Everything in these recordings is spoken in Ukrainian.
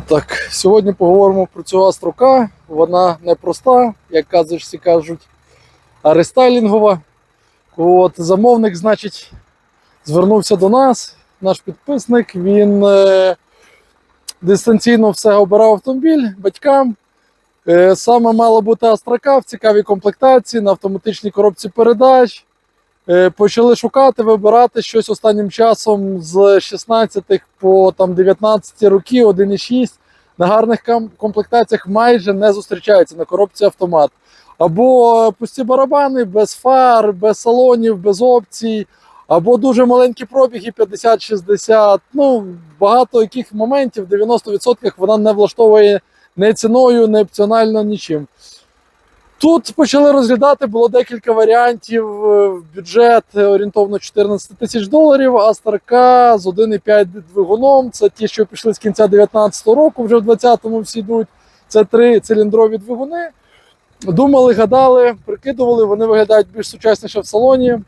Так, сьогодні поговоримо про цю астрока. Вона непроста, як кажуть, всі кажуть, а рестайлінгова. От, замовник, значить, звернувся до нас, наш підписник. Він е, дистанційно все обирав автомобіль батькам. Е, саме мала бути астрока в цікавій комплектації на автоматичній коробці передач. Е, Почали шукати, вибирати щось останнім часом з 16 по там, 19 років, 1,6 на гарних комплектаціях майже не зустрічається на коробці автомат. Або пусті барабани без фар, без салонів, без опцій, або дуже маленькі пробіги 50-60. Ну, багато яких моментів, 90% вона не влаштовує не ціною, не опціонально нічим. Тут почали розглядати, було декілька варіантів. е, Бюджет орієнтовно 14 тисяч доларів, а старка з 1,5 двигуном. Це ті, що пішли з кінця 2019 року, вже в 2020-му всі йдуть. Це три циліндрові двигуни. Думали, гадали, прикидували, вони виглядають більш сучасніше в салоні.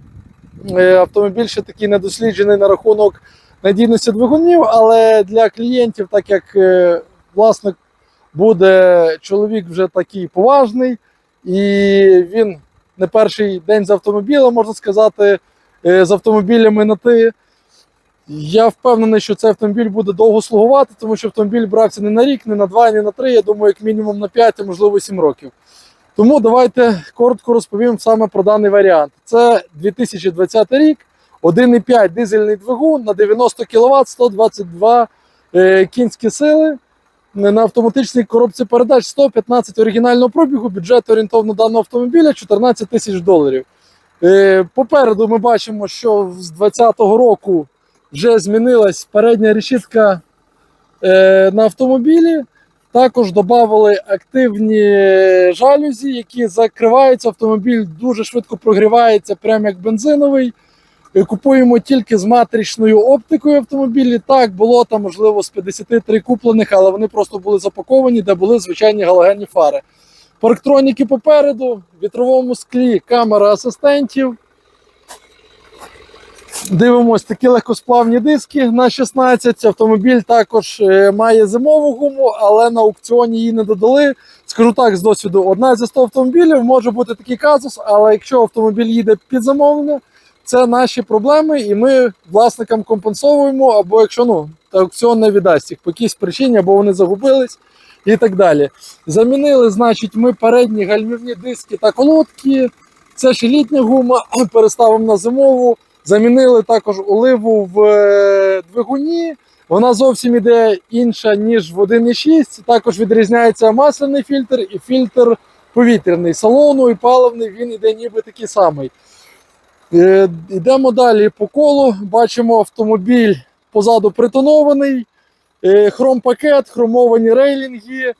Е, Автомобіль ще такий недосліджений на рахунок надійності двигунів, але для клієнтів, так як е, власник буде чоловік вже такий поважний, і він не перший день з автомобілем, можна сказати, е, з автомобілями на ти. Я впевнений, що цей автомобіль буде довго слугувати, тому що автомобіль брався не на рік, не на два, не на три, я думаю, як мінімум на 5, а можливо 7 років. Тому давайте коротко розповім саме про даний варіант. Це 2020 рік, 1,5 дизельний двигун на 90 кВт, 122 е, кінські сили. На автоматичній коробці передач 115 оригінального пробігу, бюджет орієнтовно даного автомобіля 14 тисяч доларів. Е, Попереду ми бачимо, що з 2020 року вже змінилась передня решітка е, на автомобілі. Також додали активні жалюзі, які закриваються. Автомобіль дуже швидко прогрівається, прямо як бензиновий. Е, Купуємо тільки з матричною оптикою автомобілі. Так, було там, можливо, з 53 куплених, але вони просто були запаковані, де були звичайні галогенні фари. Парктроніки попереду, в вітровому склі камера асистентів. Дивимось такі легкосплавні диски на 16. Автомобіль також е, має зимову гуму, але на аукціоні її не додали. Скажу так, з досвіду, одна зі 100 автомобілів може бути такий казус, але якщо автомобіль їде під замовлення, це наші проблеми, і ми власникам компенсовуємо, або якщо ну, аукціон не віддасть їх по якійсь причині, або вони загубились і так далі. Замінили, значить, ми передні гальмівні диски та колодки. Це ще літня гума, переставимо на зимову. Замінили також оливу в е, двигуні. Вона зовсім іде інша, ніж в 1.6. Також відрізняється масляний фільтр і фільтр повітряний. Салону і паливний він іде ніби такий самий. Е, Йдемо далі по колу. Бачимо автомобіль позаду притонований, е, хромпакет, хромовані рейлінги,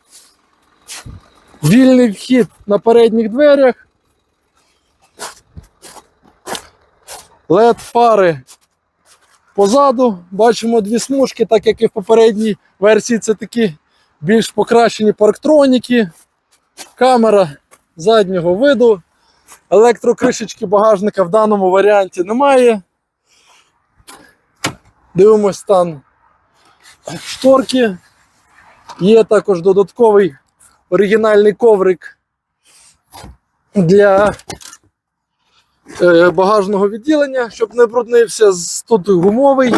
вільний вхід на передніх дверях. led фари позаду. Бачимо дві смужки, так як і в попередній версії це такі більш покращені парктроніки. Камера заднього виду. Електрокришечки багажника в даному варіанті немає. Дивимось стан шторки. Є також додатковий оригінальний коврик для е, багажного відділення, щоб не бруднився. Тут гумовий.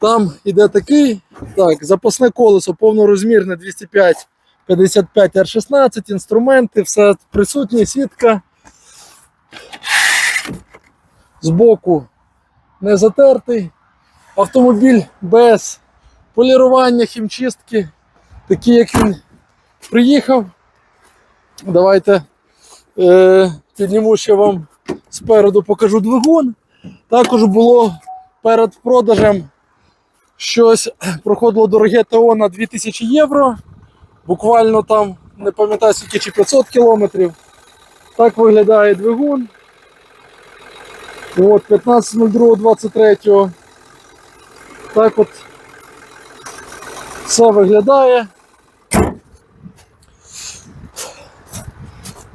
Там іде такий. Так, запасне колесо повнорозмірне 205 55 R16, інструменти, все присутнє, сітка. Збоку не затертий. Автомобіль без полірування, хімчистки, такий, як він приїхав. Давайте е, підніму ще вам спереду покажу двигун. Також було перед продажем щось проходило дороге ТО на 2000 євро. Буквально там, не пам'ятаю скільки чи 500 кілометрів. Так виглядає двигун. От, 15.02.23. Так от все виглядає.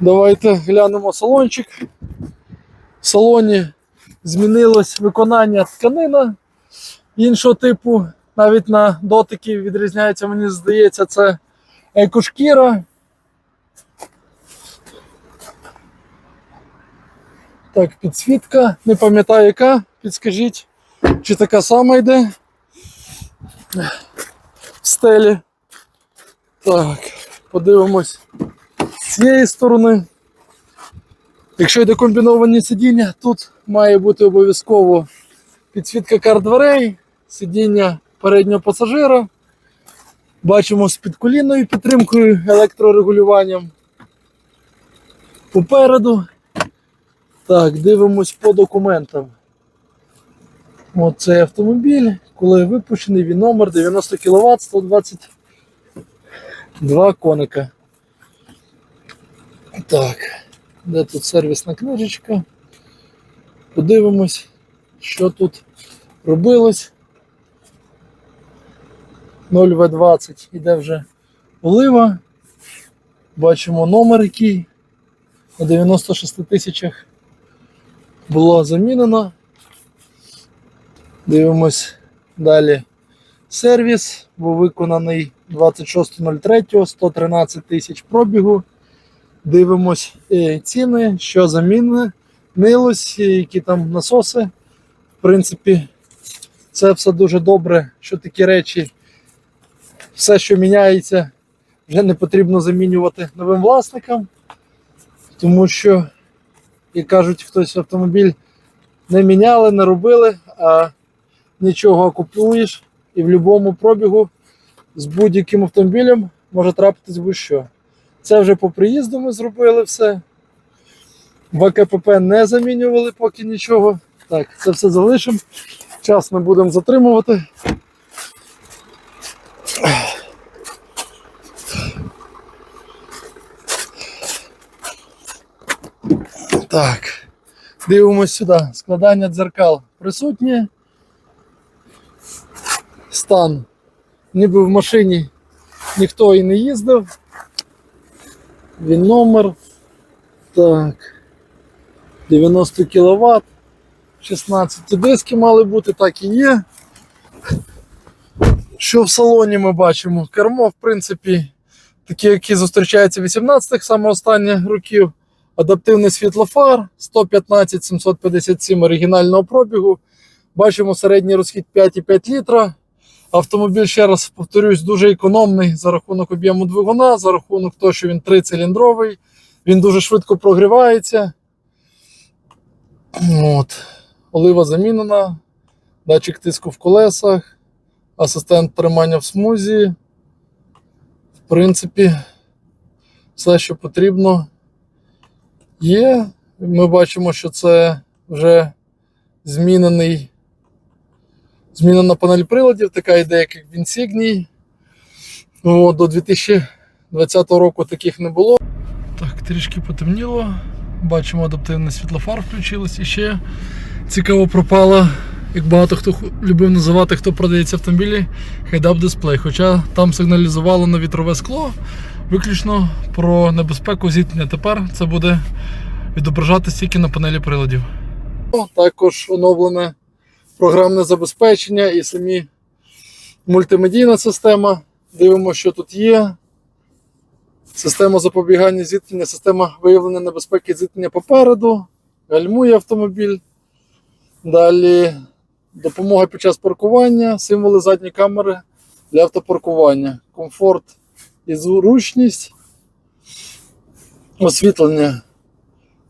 Давайте глянемо салончик. В салоні змінилось виконання тканина іншого типу. навіть на дотики відрізняється, мені здається, це екошкіра. Так, підсвітка. Не пам'ятаю яка, підскажіть, чи така сама йде в стелі. Так, подивимось з цієї сторони. Якщо йде комбіновані сидіння, тут має бути обов'язково підсвітка кар дверей, сидіння переднього пасажира. Бачимо з підколінною підтримкою, електрорегулюванням. Попереду. Так, дивимось по документам. От цей автомобіль, коли випущений, він номер 90 кВт, 122 коника. Так, де тут сервісна книжечка? Подивимось, що тут робилось. 0В20 іде вже олива. Бачимо номер, який на 96 тисячах було замінено. Дивимось далі. Сервіс був виконаний 26.03, 113 тисяч пробігу. Дивимось е, ціни, що замінилось, які там насоси. В принципі, це все дуже добре, що такі речі, все, що міняється, вже не потрібно замінювати новим власникам. Тому що, як кажуть, хтось автомобіль не міняли, не робили, а нічого купуєш і в будь-якому пробігу з будь-яким автомобілем може трапитись будь-що. Це вже по приїзду ми зробили все. В АКПП не замінювали поки нічого. Так, це все залишимо. Час не будемо затримувати. Так, дивимось сюди. Складання дзеркал присутнє. Стан. Ніби в машині ніхто і не їздив. Він номер. Так. 90 кВт. 16 диски мали бути, так і є. Що в салоні ми бачимо? Кермо, в принципі, такі, які зустрічаються в 18-х, саме останніх років. Адаптивний світлофар 115 757 оригінального пробігу. Бачимо середній розхід 5,5 літра. Автомобіль, ще раз повторюсь, дуже економний за рахунок об'єму двигуна, за рахунок того, що він трициліндровий, він дуже швидко прогрівається. От. Олива замінена, датчик тиску в колесах, асистент тримання в смузі. В принципі, все, що потрібно, є. Ми бачимо, що це вже змінений Змінена панель приладів, така ідея, як в Insignia. От, До 2020 року таких не було. Так, трішки потемніло. Бачимо, адаптивний світлофар включилось. І ще цікаво пропало, як багато хто любив називати, хто продається автомобілі, head-up дисплей. Хоча там сигналізувало на вітрове скло, виключно про небезпеку зіткнення. Тепер це буде відображатися тільки на панелі приладів. Також оновлене програмне забезпечення і самі мультимедійна система. Дивимося, що тут є. Система запобігання зіткнення, система виявлення небезпеки зіткнення попереду, гальмує автомобіль. Далі допомога під час паркування, символи задньої камери для автопаркування, комфорт і зручність, освітлення,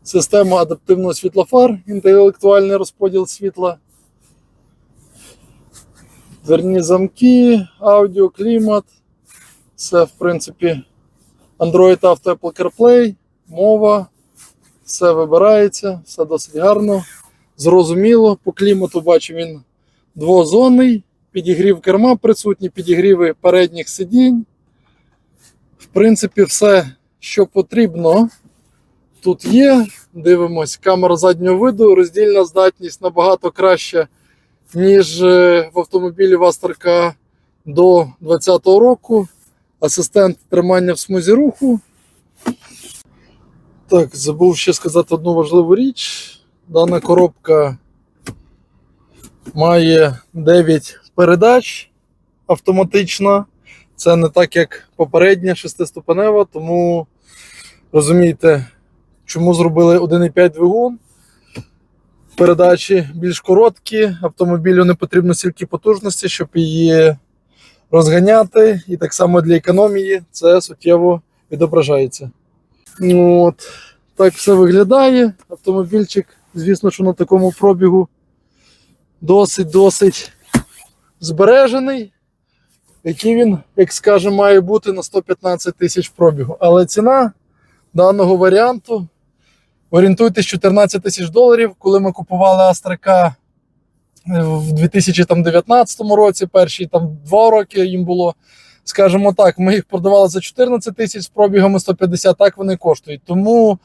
система адаптивного світлофар, інтелектуальний розподіл світла. Дверні замки, аудіо, клімат. Це, в принципі, Android Auto Apple CarPlay, мова. Все вибирається, все досить гарно. Зрозуміло, по клімату бачу він двозонний, підігрів керма присутні, підігріви передніх сидінь. В принципі, все, що потрібно, тут є. Дивимось, камера заднього виду, роздільна здатність набагато краща ніж е, в автомобілі Вастерка до 2020 року. Асистент тримання в смузі руху. Так, забув ще сказати одну важливу річ. Дана коробка має 9 передач. автоматична. Це не так, як попередня шестиступенева, тому розумієте, чому зробили 1,5 двигун. Передачі більш короткі, автомобілю не потрібно стільки потужності, щоб її розганяти. І так само для економії це суттєво відображається. Ну, От, так все виглядає. Автомобільчик, звісно, що на такому пробігу досить-досить збережений, який він, як скаже, має бути на 115 тисяч пробігу. Але ціна даного варіанту орієнтуйтесь 14 тисяч доларів. Коли ми купували Астрика в 2019 році, перші там два роки їм було. Скажімо так, ми їх продавали за 14 тисяч з пробігами 150, так вони коштують. Тому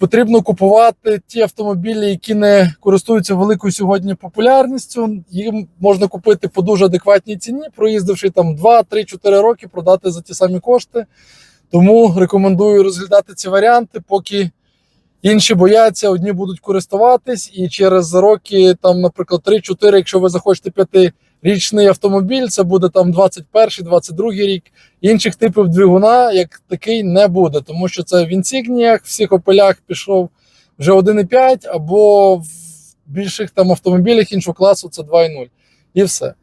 потрібно купувати ті автомобілі, які не користуються великою сьогодні популярністю. Їм можна купити по дуже адекватній ціні, проїздивши там 2, 3, 4 роки, продати за ті самі кошти. Тому рекомендую розглядати ці варіанти, поки інші бояться, одні будуть користуватись, і через роки, там, наприклад, 3-4, якщо ви захочете п'ятирічний автомобіль, це буде там 21-22 рік. Інших типів двигуна як такий не буде, тому що це в інсігніях, всіх опелях пішов вже 1,5, або в більших там автомобілях іншого класу це 2,0. І все.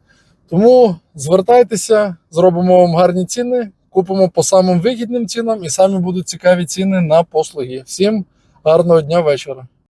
Тому звертайтеся, зробимо вам гарні ціни, купимо по самим вигідним цінам, і самі будуть цікаві ціни на послуги. Всім гарного дня вечора.